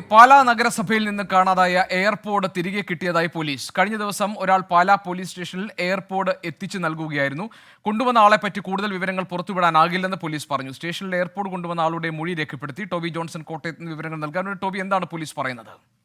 പാലാ നഗരസഭയിൽ നിന്ന് കാണാതായ എയർപോർട്ട് തിരികെ കിട്ടിയതായി പോലീസ്. കഴിഞ്ഞ ദിവസം ഒരാൾ പാലാ പോലീസ് സ്റ്റേഷനിൽ എയർപോർട്ട് എത്തിച്ചു നൽകുകയായിരുന്നു. കൊണ്ടുവന്ന ആളെ പറ്റി കൂടുതൽ വിവരങ്ങൾ പുറത്തുവിടാനാകില്ലെന്ന് പോലീസ് പറഞ്ഞു. സ്റ്റേഷനിൽ എയർപോർട്ട് കൊണ്ടുവന്ന ആളുടെ മൊഴി രേഖപ്പെടുത്തി ടോബി ജോൺസൺ കോട്ടയത്ത് വിവരങ്ങൾ നൽകാൻ ടോബി എന്താണ് പോലീസ് പറയുന്നത്?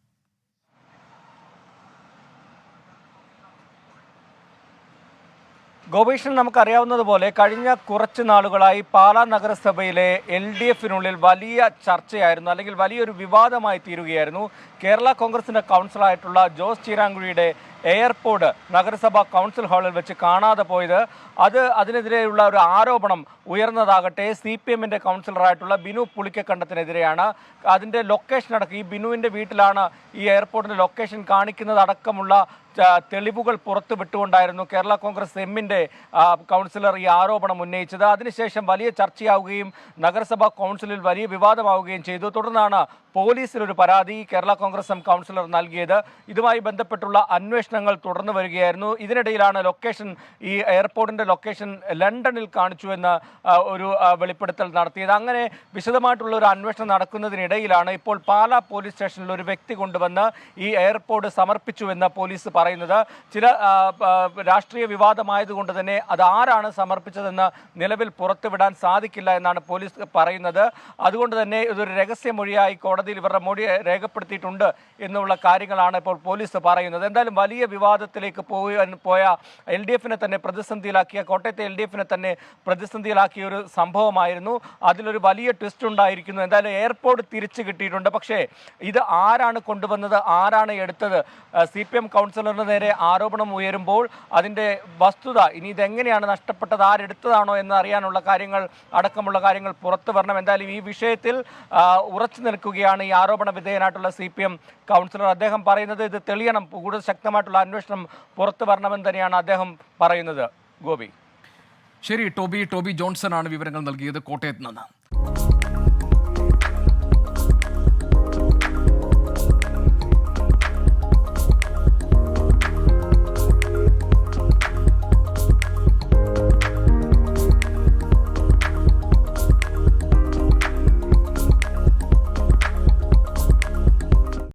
ഗോപീഷൻ നമുക്കറിയാവുന്നതുപോലെ കഴിഞ്ഞ കുറച്ച് നാളുകളായി പാലാ നഗരസഭയിലെ എൽ ഡി എഫിനുള്ളിൽ വലിയ ചർച്ചയായിരുന്നു അല്ലെങ്കിൽ വലിയൊരു വിവാദമായി തീരുകയായിരുന്നു. കേരള കോൺഗ്രസിന്റെ കൗൺസിലായിട്ടുള്ള ജോസ് ചീരാങ്കുഴിയുടെ എയർപോർട്ട് നഗരസഭാ കൗൺസിൽ ഹാളിൽ വെച്ച് കാണാതെ പോയത്. അത് അതിനെതിരെയുള്ള ഒരു ആരോപണം ഉയർന്നതാകട്ടെ സി പി എമ്മിന്റെ കൗൺസിലറായിട്ടുള്ള ബിനു പുളിക്കക്കണ്ടത്തിനെതിരെയാണ്. അതിന്റെ ലൊക്കേഷൻ അടക്കം ഈ ബിനുവിന്റെ വീട്ടിലാണ് ഈ എയർപോർട്ടിന്റെ ലൊക്കേഷൻ കാണിക്കുന്നത് അടക്കമുള്ള തെളിവുകൾ പുറത്തു വിട്ടുകൊണ്ടായിരുന്നു കേരള കോൺഗ്രസ് എമ്മിന്റെ കൗൺസിലർ ഈ ആരോപണം ഉന്നയിച്ചത്. അതിനുശേഷം വലിയ ചർച്ചയാവുകയും നഗരസഭാ കൗൺസിലിൽ വലിയ വിവാദമാവുകയും ചെയ്തു. തുടർന്നാണ് പോലീസിലൊരു പരാതി കേരള കോൺഗ്രസ് എം കൗൺസിലർ നൽകിയത്. ഇതുമായി ബന്ധപ്പെട്ടുള്ള അന്വേഷണങ്ങൾ തുടർന്നു വരികയായിരുന്നു. ഇതിനിടയിലാണ് ലൊക്കേഷൻ ഈ എയർപോർട്ടിന്റെ ലൊക്കേഷൻ ലണ്ടനിൽ കാണിച്ചു എന്ന് ഒരു വെളിപ്പെടുത്തൽ നടത്തിയത്. അങ്ങനെ വിശദമായിട്ടുള്ള ഒരു അന്വേഷണം നടക്കുന്നതിനിടയിലാണ് ഇപ്പോൾ പാലാ പോലീസ് സ്റ്റേഷനിൽ ഒരു വ്യക്തി കൊണ്ടുവന്ന് ഈ എയർപോർട്ട് സമർപ്പിച്ചുവെന്ന് പോലീസ് പറയുന്നത്. ചില രാഷ്ട്രീയ വിവാദമായതുകൊണ്ട് തന്നെ അത് ആരാണ് സമർപ്പിച്ചതെന്ന് നിലവിൽ പുറത്തുവിടാൻ സാധിക്കില്ല എന്നാണ് പോലീസ് പറയുന്നത്. അതുകൊണ്ട് തന്നെ ഇതൊരു രഹസ്യമൊഴിയായി കോടതിയിൽ ഇവരുടെ മൊഴി രേഖപ്പെടുത്തിയിട്ടുണ്ട് എന്നുള്ള കാര്യങ്ങളാണ് ഇപ്പോൾ പോലീസ് പറയുന്നത്. എന്തായാലും വലിയ വിവാദത്തിലേക്ക് പോയി പോയ എൽ ഡി എഫിനെ തന്നെ പ്രതിസന്ധിയിലാക്കിയ കോട്ടയത്തെ എൽ ഡി എഫിനെ തന്നെ പ്രതിസന്ധിയിലാക്കിയ ഒരു സംഭവമായിരുന്നു. അതിലൊരു വലിയ ട്വിസ്റ്റ് ഉണ്ടായിരിക്കുന്നു. എന്തായാലും എയർപോർട്ട് തിരിച്ചു കിട്ടിയിട്ടുണ്ട്. പക്ഷേ ഇത് ആരാണ് കൊണ്ടുവന്നത്? ആരാണ് എടുത്തത്? സി പി എം കൗൺസിലറിന് നേരെ ആരോപണം ഉയരുമ്പോൾ അതിന്റെ വസ്തുത ഇനി ഇതെങ്ങനെയാണ് നഷ്ടപ്പെട്ടത് ആരെടുത്തതാണോ എന്ന് അറിയാനുള്ള കാര്യങ്ങൾ അടക്കമുള്ള കാര്യങ്ങൾ പുറത്തു വരണം. എന്തായാലും ഈ വിഷയത്തിൽ ഉറച്ചു നിൽക്കുകയാണ് ഈ ആരോപണ വിധേയനായിട്ടുള്ള സി പി എം കൗൺസിലർ. അദ്ദേഹം പറയുന്നത് ഇത് തെളിയണം കൂടുതൽ ശക്തമായിട്ടുള്ള അന്വേഷണം പുറത്തു വരണമെന്ന് തന്നെയാണ് അദ്ദേഹം പറയുന്നത്. ഗോപി. ശരി ടോബി ടോബി ജോൺസൺ ആണ് വിവരങ്ങൾ നൽകിയത്. കോട്ടയത്ത് നിന്ന്.